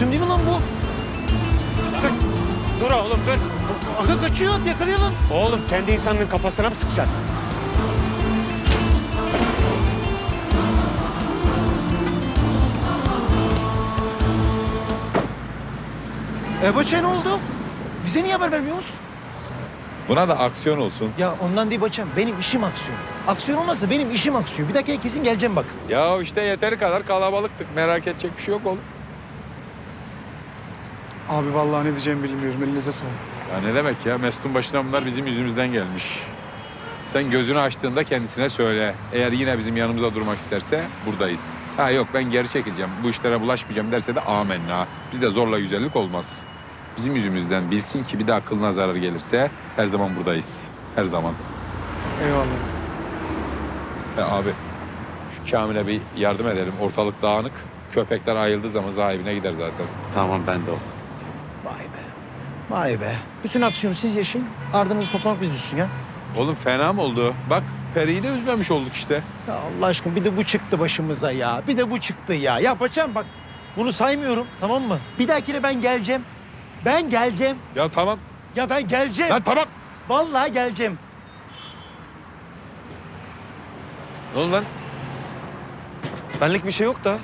Değil mi lan bu? Dur oğlum dur. Aga kaçıyor yakalayalım. Oğlum kendi insanının kafasına mı sıkacaksın? Ebaçe ne oldu? Bize niye haber vermiyorsunuz? Buna da aksiyon olsun. Ya ondan değil Baçam. Benim işim aksiyon. Aksiyon olmazsa benim işim aksiyon. Bir dakika kesin geleceğim bak. Ya işte yeteri kadar kalabalıktık. Merak edecek bir şey yok oğlum. Abi vallahi ne diyeceğimi bilmiyorum. Elinize sağlık. Ya ne demek ya? Mesut'un başına bunlar bizim yüzümüzden gelmiş. Sen gözünü açtığında kendisine söyle. Eğer yine bizim yanımıza durmak isterse buradayız. Ha yok ben geri çekileceğim. Bu işlere bulaşmayacağım derse de amenna. Bizde zorla güzellik olmaz. Bizim yüzümüzden bilsin ki bir daha kılına zarar gelirse her zaman buradayız. Her zaman. Eyvallah. Ya abi şu Kamil'e bir yardım edelim. Ortalık dağınık. Köpekler ayıldığı zaman sahibine gider zaten. Tamam ben de o. Vay be. Vay be. Bütün aksiyonu siz yaşayın. Ardınızı toplamak biz düşsün ya. Oğlum fena mı oldu? Bak Peri'yi de üzmemiş olduk işte. Ya Allah aşkına bir de bu çıktı başımıza ya. Bir de bu çıktı ya. Ya Baçam bak bunu saymıyorum tamam mı? Bir dahakine ben geleceğim. Ben geleceğim. Ya tamam. Ya ben geleceğim. Lan tamam. Vallahi geleceğim. Ne oldu lan? Benlik bir şey yok da.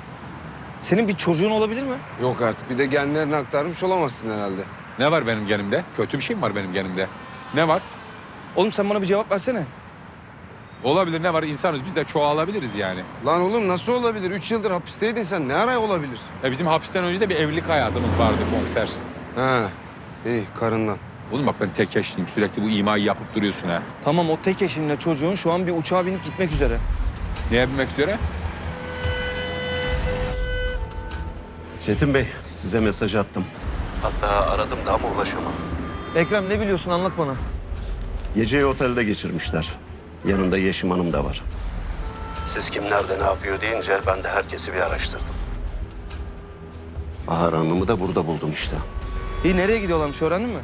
Senin bir çocuğun olabilir mi? Yok artık. Bir de genlerini aktarmış olamazsın herhalde. Ne var benim genimde? Kötü bir şey mi var benim genimde? Ne var? Oğlum sen bana bir cevap versene. Olabilir ne var? İnsanız biz de çoğalabiliriz yani. Lan oğlum nasıl olabilir? Üç yıldır hapisteydin sen. Ne ara olabilir? E bizim hapisten önce de bir evlilik hayatımız vardı konser. Ha, iyi karından. Oğlum bak ben tek yaşlıyım. Sürekli bu imayı yapıp duruyorsun ha. Tamam o tek eşinle çocuğun şu an bir uçağa binip gitmek üzere. Neye binmek üzere? Çetin Bey, size mesaj attım. Ekrem ne biliyorsun anlat bana. Geceyi otelde geçirmişler. Yanında Yeşim Hanım da var. Siz kim nerede ne yapıyor deyince ben de herkesi bir araştırdım. Bahar Hanım'ı da burada buldum işte. İyi nereye gidiyorlarmış öğrendin mi?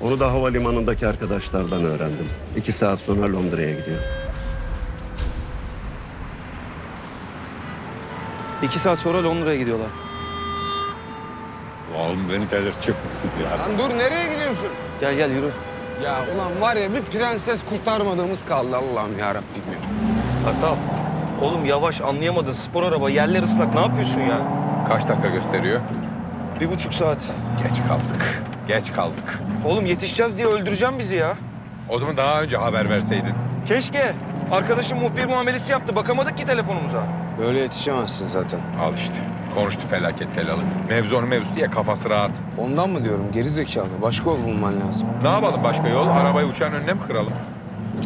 Onu da havalimanındaki arkadaşlardan öğrendim. İki saat sonra Londra'ya gidiyor. İki saat sonra Londra'ya gidiyorlar. Oğlum beni delirtecek ya. Lan dur nereye gidiyorsun? Gel gel yürü. Ya ulan var ya bir prenses kurtarmadığımız kaldı Allah'ım ya Rabbim ya. Kartal. Oğlum yavaş anlayamadın spor araba yerler ıslak ne yapıyorsun ya? Kaç dakika gösteriyor? Bir buçuk saat. Geç kaldık. Geç kaldık. Oğlum yetişeceğiz diye öldüreceğim bizi ya. O zaman daha önce haber verseydin. Keşke. Arkadaşım muhbir muamelesi yaptı bakamadık ki telefonumuza. Böyle yetişemezsin zaten. Al işte. Konuştu felaket telalı. Mevzu onun mevzusu ya kafası rahat. Ondan mı diyorum geri zekalı. Başka yol bulman lazım. Ne yapalım başka yol? Arabayı uçağın önüne mi kıralım?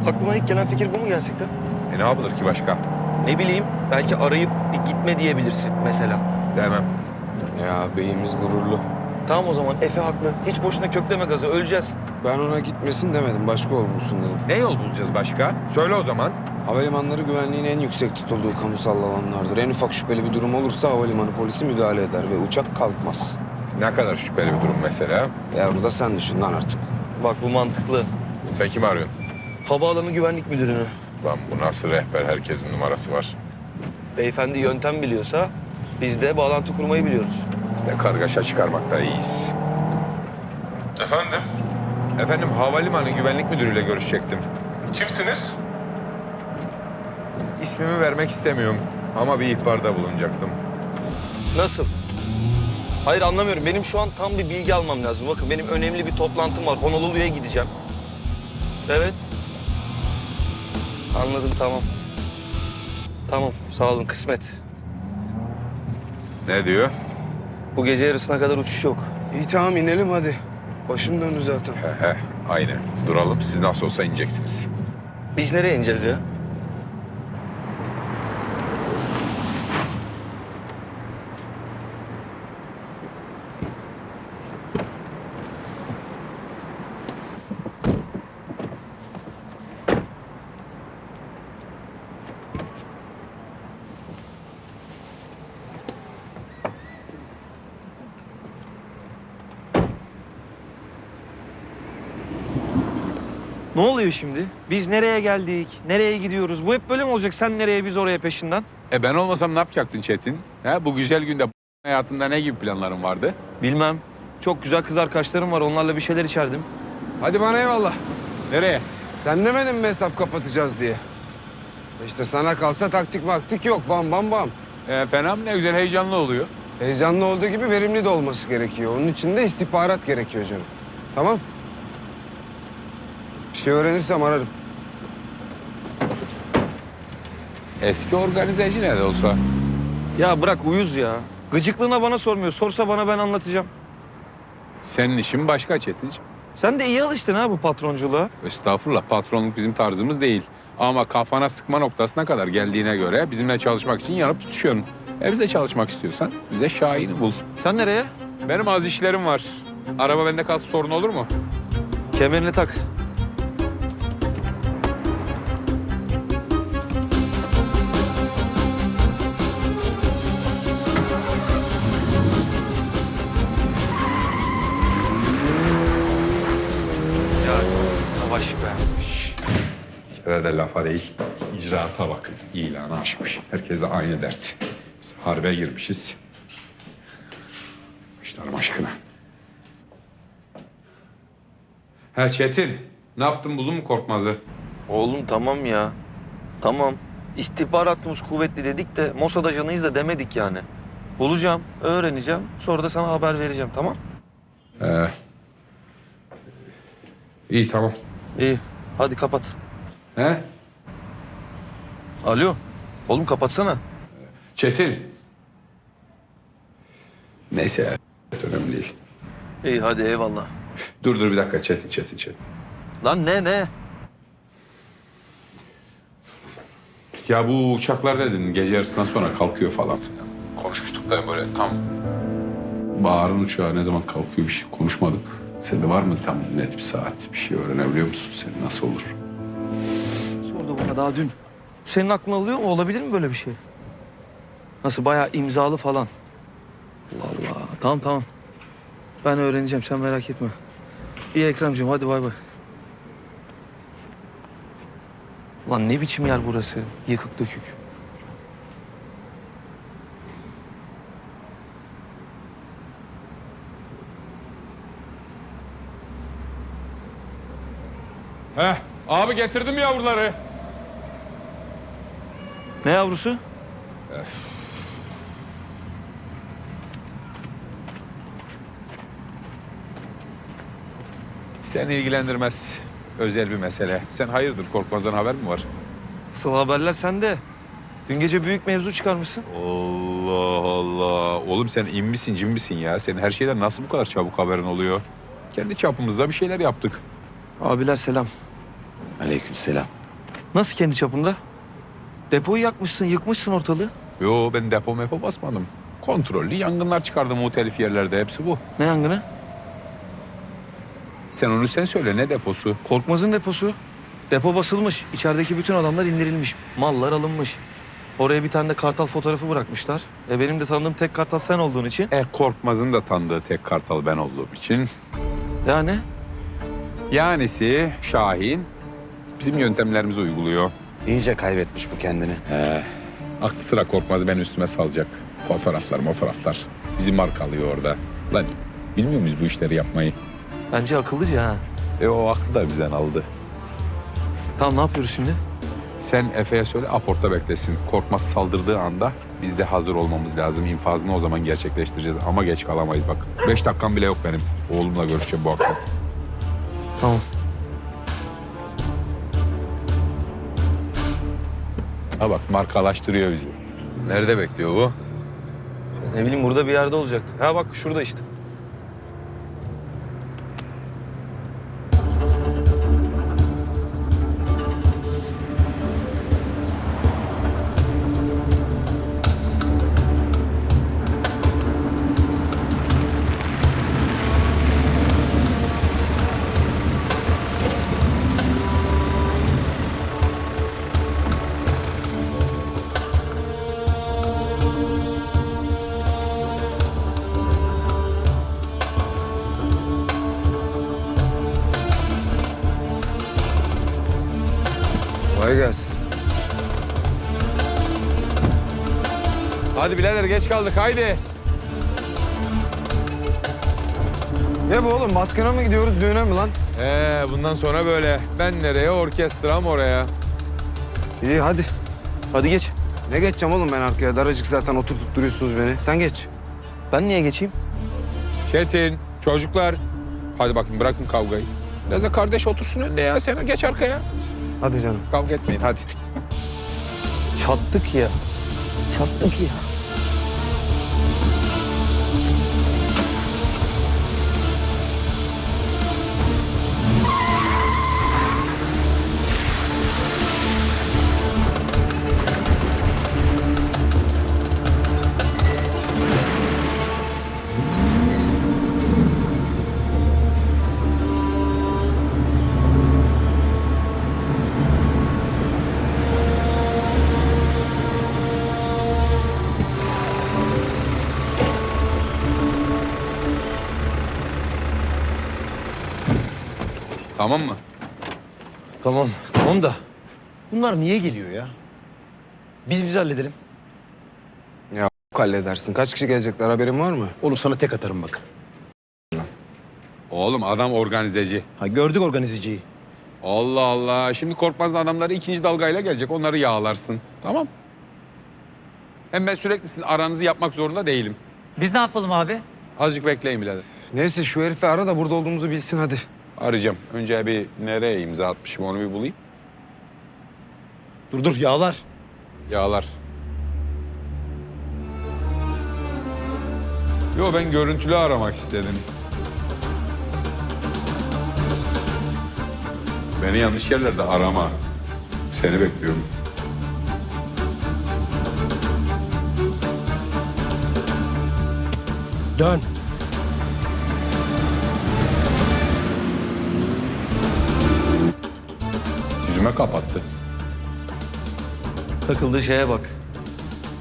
Aklıma ilk gelen fikir bu mu gerçekten? E ne yapılır ki başka? Ne bileyim belki arayıp bir gitme diyebilirsin mesela. Demem. Ya beyimiz gururlu. Tamam o zaman Efe haklı. Hiç boşuna kökleme gazı öleceğiz. Ben ona gitmesin demedim. Başka yol bulsun dedim. Ne yol bulacağız başka? Söyle o zaman. Havalimanları güvenliğin en yüksek tutulduğu kamusal alanlardır. En ufak şüpheli bir durum olursa havalimanı polisi müdahale eder ve uçak kalkmaz. Ne kadar şüpheli bir durum mesela? Ya da sen düşün lan artık. Bak bu mantıklı. Sen kimi arıyorsun? Havaalanı güvenlik müdürünü. Lan bu nasıl rehber? Herkesin numarası var. Beyefendi yöntem biliyorsa biz de bağlantı kurmayı biliyoruz. Biz de kargaşa çıkarmakta iyiyiz. Efendim, Efendim havalimanı güvenlik müdürüyle görüşecektim. kimsiniz? İsmimi vermek istemiyorum ama bir ihbarda bulunacaktım. Nasıl? Hayır anlamıyorum. Benim şu an tam bir bilgi almam lazım. Bakın benim önemli bir toplantım var. Honolulu'ya gideceğim. Evet. Anladım tamam. Tamam sağ olun kısmet. Ne diyor? Bu gece yarısına kadar uçuş yok. İyi tamam inelim hadi. Başım döndü zaten. He he, aynen. Duralım, siz nasıl olsa ineceksiniz. Biz nereye ineceğiz ya? Oluyor şimdi? Biz nereye geldik? Nereye gidiyoruz? Bu hep böyle mi olacak? Sen nereye biz oraya peşinden? E ben olmasam ne yapacaktın Çetin? Ha, bu güzel günde hayatında ne gibi planların vardı? Bilmem. Çok güzel kız arkadaşlarım var. Onlarla bir şeyler içerdim. Hadi bana eyvallah. Nereye? Sen demedin mi hesap kapatacağız diye? İşte sana kalsa taktik vaktik yok. Bam bam bam. E, fena mı ne güzel heyecanlı oluyor. Heyecanlı olduğu gibi verimli de olması gerekiyor. Onun için de istihbarat gerekiyor canım. Tamam? Bir şey öğrenirsem ararım. Eski organizeci ne de olsa. Ya bırak uyuz ya. Gıcıklığına bana sormuyor. Sorsa bana ben anlatacağım. Senin işin başka Çetin'ciğim. Sen de iyi alıştın ha bu patronculuğa. Estağfurullah patronluk bizim tarzımız değil. Ama kafana sıkma noktasına kadar geldiğine göre bizimle çalışmak için yanıp tutuşuyorsun. E bize çalışmak istiyorsan bize Şahin'i bul. Sen nereye? Benim az işlerim var. Araba bende kalsın sorun olur mu? Kemerini tak. De lafa değil, icraata bakın. İlana aşmış. Herkes de aynı dert. Biz harbe girmişiz. İşlerim aşkına. Ha Çetin, ne yaptın buldun mu Korkmaz'ı? Oğlum tamam ya. Tamam. İstihbaratımız kuvvetli dedik de Mossad ajanıyız da demedik yani. Bulacağım, öğreneceğim. Sonra da sana haber vereceğim tamam? Ee, iyi tamam. İyi. Hadi kapat. He? Alo. Oğlum kapatsana. Çetin. Neyse ya, önemli değil. İyi hadi eyvallah. Dur dur bir dakika Çetin, Çetin, Çetin. Lan ne ne? Ya bu uçaklar dedin gece yarısından sonra kalkıyor falan. Konuşmuştuk da böyle tam Bahar'ın uçağı ne zaman kalkıyor bir şey konuşmadık. Sende var mı tam net bir saat bir şey öğrenebiliyor musun? Senin nasıl olur? Daha dün. Senin aklına alıyor mu? Olabilir mi böyle bir şey? Nasıl bayağı imzalı falan. Allah Allah. Tamam tamam. Ben öğreneceğim sen merak etme. İyi Ekrem'cığım hadi bay bay. Lan ne biçim yer burası? Yıkık dökük. Heh, abi getirdim yavruları. Ne yavrusu? Seni ilgilendirmez. Özel bir mesele. Sen hayırdır Korkmaz'dan haber mi var? Asıl haberler sende. Dün gece büyük mevzu çıkarmışsın. Allah Allah. Oğlum sen in misin cin misin ya? Senin her şeyden nasıl bu kadar çabuk haberin oluyor? Kendi çapımızda bir şeyler yaptık. Abiler selam. Aleykümselam. Nasıl kendi çapında? Depoyu yakmışsın, yıkmışsın ortalığı. Yo ben depo mepo basmadım. Kontrollü yangınlar çıkardım o telif yerlerde. Hepsi bu. Ne yangını? Sen onu sen söyle ne deposu? Korkmaz'ın deposu. Depo basılmış. İçerideki bütün adamlar indirilmiş. Mallar alınmış. Oraya bir tane de kartal fotoğrafı bırakmışlar. E benim de tanıdığım tek kartal sen olduğun için. E Korkmaz'ın da tanıdığı tek kartal ben olduğum için. Yani Yanisi Şahin bizim yöntemlerimizi uyguluyor. İyice kaybetmiş bu kendini. Aklı sıra Korkmaz beni üstüme salacak. Fotoğraflar fotoğraflar. Bizi markalıyor orada. Lan bilmiyor muyuz bu işleri yapmayı? bence akıllıca ha. E o aklı da bizden aldı. Tamam ne yapıyoruz şimdi? Sen Efe'ye söyle aporta beklesin. Korkmaz saldırdığı anda biz de hazır olmamız lazım. İnfazını o zaman gerçekleştireceğiz ama geç kalamayız bak. Beş dakikam bile yok benim. Oğlumla görüşeceğim bu akşam. Tamam. Ha bak markalaştırıyor bizi. Nerede bekliyor bu? Ne bileyim burada bir yerde olacaktı. Ha bak şurada işte. Hadi birader geç kaldık haydi. Ne bu oğlum? Baskına mı gidiyoruz, düğüne mi lan? Ee, bundan sonra böyle. Ben nereye, orkestram oraya. İyi hadi. Hadi geç. Ne geçeceğim oğlum ben arkaya? Daracık zaten oturtup duruyorsunuz beni. Sen geç. Ben niye geçeyim? Çetin, çocuklar. Hadi bakın bırakın kavgayı. Biraz da kardeş otursun önde ya. Sen geç arkaya. Hadi canım. Kavga etmeyin hadi. Çattık ya. Çattık ya. Tamam mı? Tamam, tamam da bunlar niye geliyor ya? Biz bizi halledelim. Halledersin. Kaç kişi gelecekler haberin var mı? Oğlum sana tek atarım bak. Oğlum adam organizeci. Ha gördük organizeciyi. Allah Allah. Şimdi korkmaz adamları ikinci dalgayla gelecek. Onları yağlarsın. Tamam. Hem ben sürekli sizin aranızı yapmak zorunda değilim. Biz ne yapalım abi? Azıcık bekleyin birader. Neyse şu herifi ara da burada olduğumuzu bilsin hadi. Arayacağım. Önce bir nereye imza atmışım onu bir bulayım. Dur dur yağlar. Yağlar. Yo ben görüntülü aramak istedim. Beni yanlış yerlerde arama. Seni bekliyorum. Dön. Yüzüme kapattı. Takıldığı şeye bak.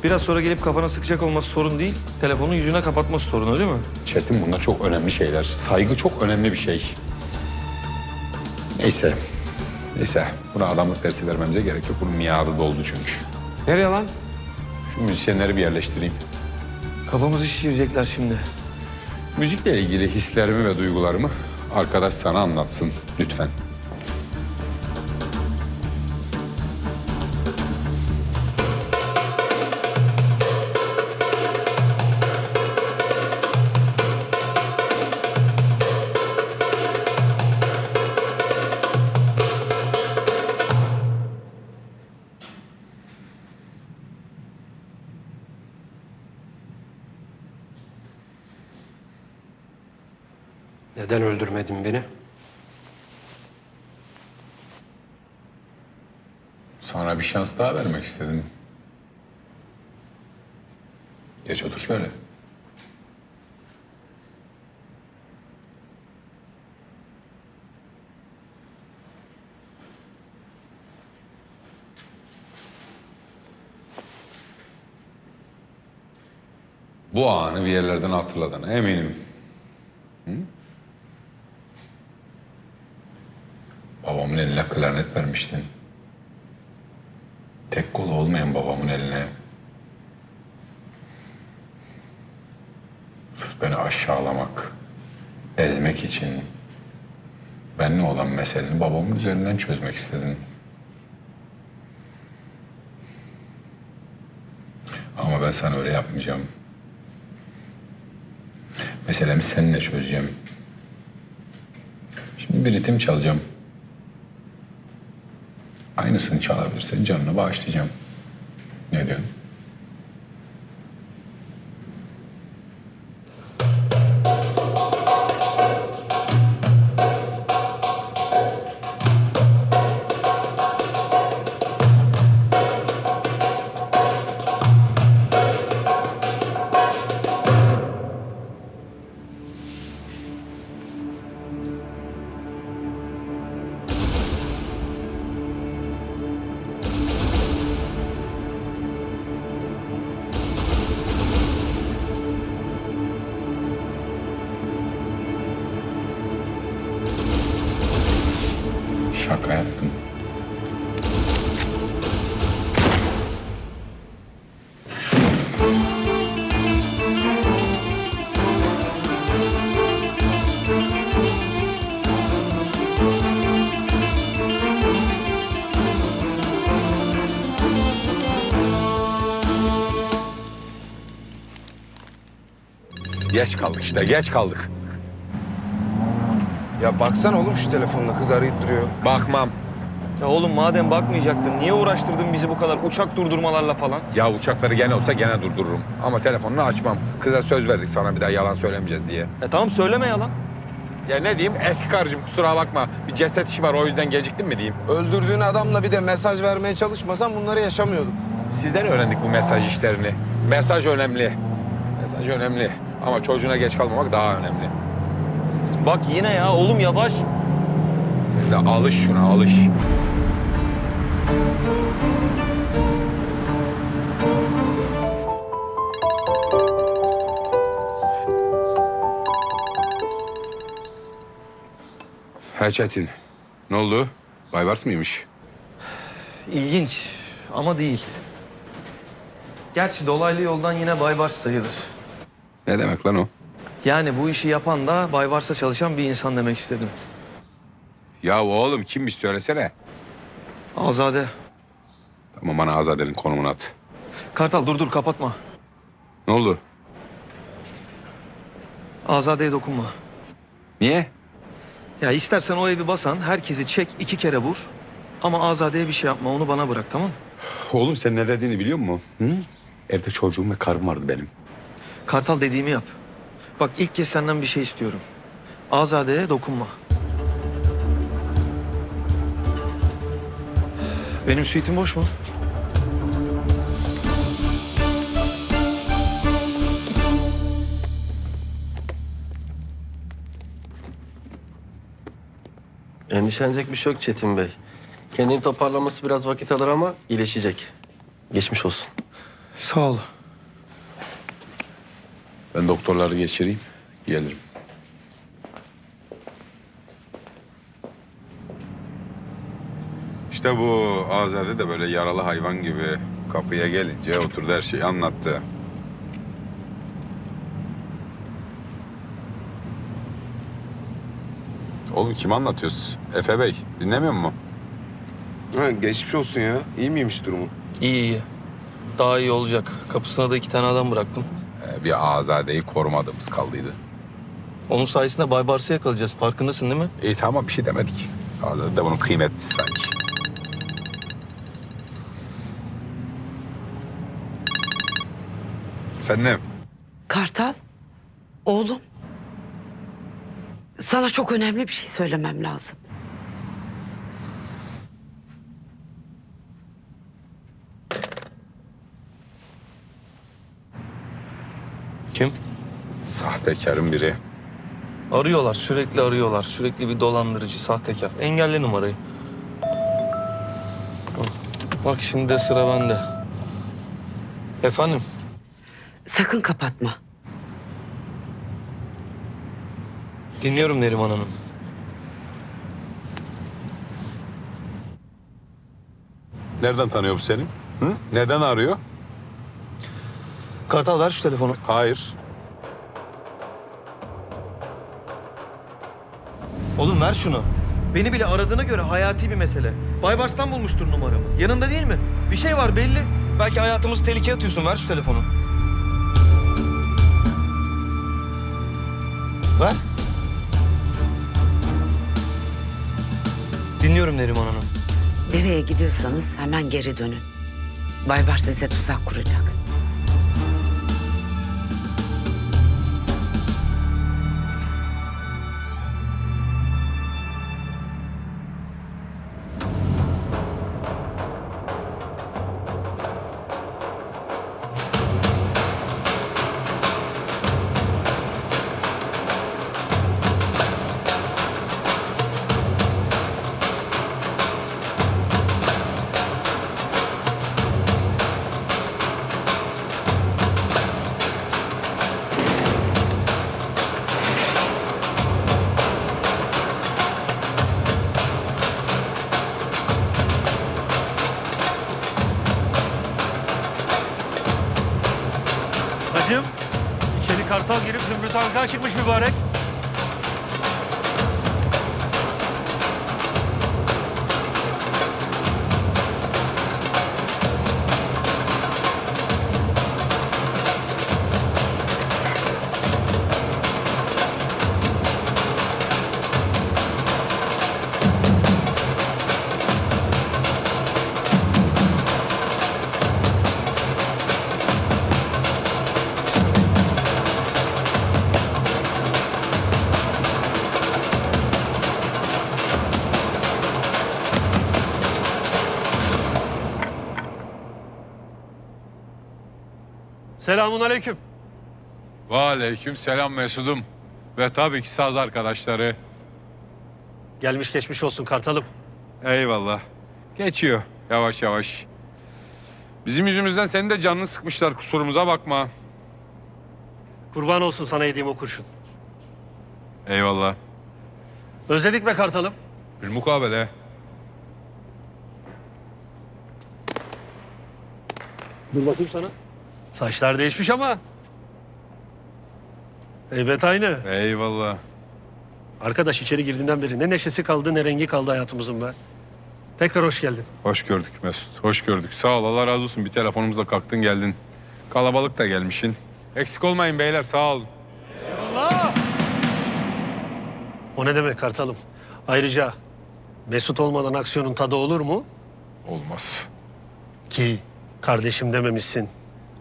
Biraz sonra gelip kafana sıkacak olması sorun değil. Telefonu yüzüne kapatması sorun öyle mi? Çetin bunlar çok önemli şeyler. Saygı çok önemli bir şey. Neyse. Neyse. Buna adamlık dersi vermemize gerek yok. Bunun miadı doldu çünkü. Nereye lan? Şu müzisyenleri bir yerleştireyim. Kafamızı şişirecekler şimdi. Müzikle ilgili hislerimi ve duygularımı arkadaş sana anlatsın lütfen. Sana bir şans daha vermek istedim. Geç otur şöyle. Bu anı bir yerlerden hatırladığına eminim. Hı? Babamın eline klarnet vermiştin. Tek kolu olmayan babamın eline. Sırf beni aşağılamak, ezmek için benimle olan meseleni babamın üzerinden çözmek istedin. Ama ben sana öyle yapmayacağım. Meselemi seninle çözeceğim. Şimdi bir ritim çalacağım. Aynısını çalabilirsen canını bağışlayacağım. Ne diyorsun? Geç kaldık işte geç kaldık. Ya baksana oğlum şu telefonla kız arayıp duruyor. Bakmam. Ya oğlum madem bakmayacaktın niye uğraştırdın bizi bu kadar uçak durdurmalarla falan? Ya uçakları gene olsa gene durdururum. Ama telefonunu açmam. Kıza söz verdik sana bir daha yalan söylemeyeceğiz diye. E tamam söyleme yalan. Ya ne diyeyim eski karıcığım kusura bakma. Bir ceset işi var o yüzden geciktim mi diyeyim. Öldürdüğün adamla bir de mesaj vermeye çalışmasan bunları yaşamıyorduk. Sizden öğrendik bu mesaj işlerini. Mesaj önemli. Mesaj önemli. Ama çocuğuna geç kalmamak daha önemli. Bak yine ya oğlum yavaş. Sen de alış şuna alış. Ha Çetin. Ne oldu? Baybars mıymış? İlginç ama değil. Gerçi dolaylı yoldan yine Baybars sayılır. Ne demek lan o? Yani bu işi yapan da Baybars'a çalışan bir insan demek istedim. Ya oğlum kimmiş söylesene. Azade. Tamam bana Azadel'in konumunu at. Kartal dur dur kapatma. Ne oldu? Azade'ye dokunma. Niye? Ya istersen o evi basan herkesi çek iki kere vur. Ama Azade'ye bir şey yapma onu bana bırak tamam mı? Oğlum sen ne dediğini biliyor musun? Hı? Evde çocuğum ve karım vardı benim. Kartal dediğimi yap. Bak ilk kez senden bir şey istiyorum. Azade'ye dokunma. Benim suitim boş mu? Endişelenecek bir şey yok Çetin Bey. Kendini toparlaması biraz vakit alır ama iyileşecek. Geçmiş olsun. Sağ ol. Ben doktorları geçireyim. Gelirim. İşte bu Azade de böyle yaralı hayvan gibi kapıya gelince oturdu her şeyi anlattı. Oğlum kim anlatıyorsun? Efe Bey dinlemiyor mu? Ha, geçmiş olsun ya. İyi miymiş durumu? İyi iyi. Daha iyi olacak. Kapısına da iki tane adam bıraktım. Ee, bir Azade'yi korumadığımız kaldıydı. Onun sayesinde Baybars'ı yakalayacağız. Farkındasın değil mi? İyi tamam bir şey demedik. Azade de bunun kıymetli sanki. Efendim? Kartal, oğlum. Sana çok önemli bir şey söylemem lazım. Kim? Sahtekarın biri. Arıyorlar, sürekli arıyorlar. Sürekli bir dolandırıcı, sahtekar. Engelle numarayı. Bak şimdi de sıra bende. Efendim? Sakın kapatma. Dinliyorum Neriman Hanım. Nereden tanıyor bu seni? Hı? Neden arıyor? Kartal ver şu telefonu. Hayır. Oğlum ver şunu. Beni bile aradığına göre hayati bir mesele. Baybars'tan bulmuştur numaramı. Yanında değil mi? Bir şey var belli. Belki hayatımızı tehlikeye atıyorsun. Ver şu telefonu. Ver. Dinliyorum Neriman Hanım. Nereye gidiyorsanız hemen geri dönün. Baybar size tuzak kuracak. Anka çıkmış mübarek. Selamun aleyküm. Ve aleyküm selam Mesud'um. Ve tabii ki saz arkadaşları. Gelmiş geçmiş olsun Kartal'ım. Eyvallah. Geçiyor yavaş yavaş. Bizim yüzümüzden senin de canını sıkmışlar kusurumuza bakma. Kurban olsun sana yediğim o kurşun. Eyvallah. Özledik be Kartal'ım. Bir mukabele. Dur bakayım sana. Saçlar değişmiş ama. Heybet aynı. Eyvallah. Arkadaş içeri girdiğinden beri ne neşesi kaldı ne rengi kaldı hayatımızın be. Tekrar hoş geldin. Hoş gördük Mesut. Hoş gördük. Sağ ol Allah razı olsun. Bir telefonumuzla kalktın geldin. Kalabalık da gelmişsin. Eksik olmayın beyler sağ olun. O ne demek Kartal'ım? Ayrıca Mesut olmadan aksiyonun tadı olur mu? Olmaz. Ki kardeşim dememişsin.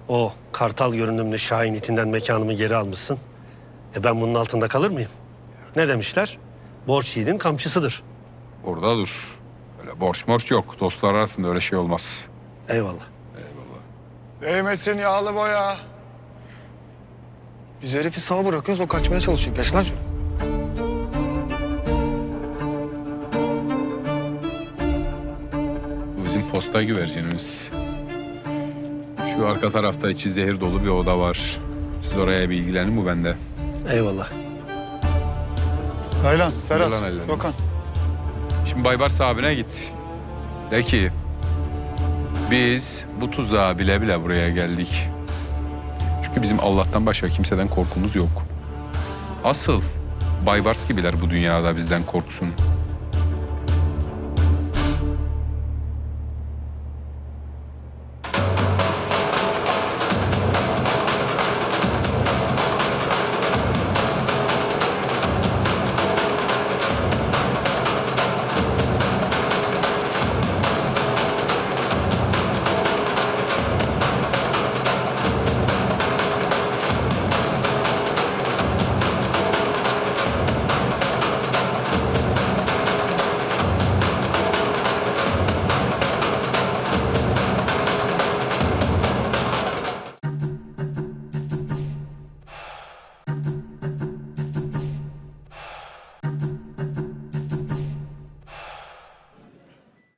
O kartal görünümlü Şahin itinden mekanımı geri almışsın. E ben bunun altında kalır mıyım? Ne demişler? Borç yiğidin kamçısıdır. Orada dur. Öyle borç morç yok. Dostlar arasında öyle şey olmaz. Eyvallah. Değmesin yağlı boya. Biz herifi sağ bırakıyoruz o kaçmaya çalışıyor. Geç lan. Bu bizim posta güvercinimiz. Şu arka tarafta içi zehir dolu bir oda var. Siz oraya bir ilgilenin bu bende. Eyvallah. Taylan, Ferhat, Dur lan ellerini. Gökhan. Şimdi Baybars abine git. De ki biz bu tuzağa bile bile buraya geldik. Çünkü bizim Allah'tan başka kimseden korkumuz yok. Asıl Baybars gibiler bu dünyada bizden korksun.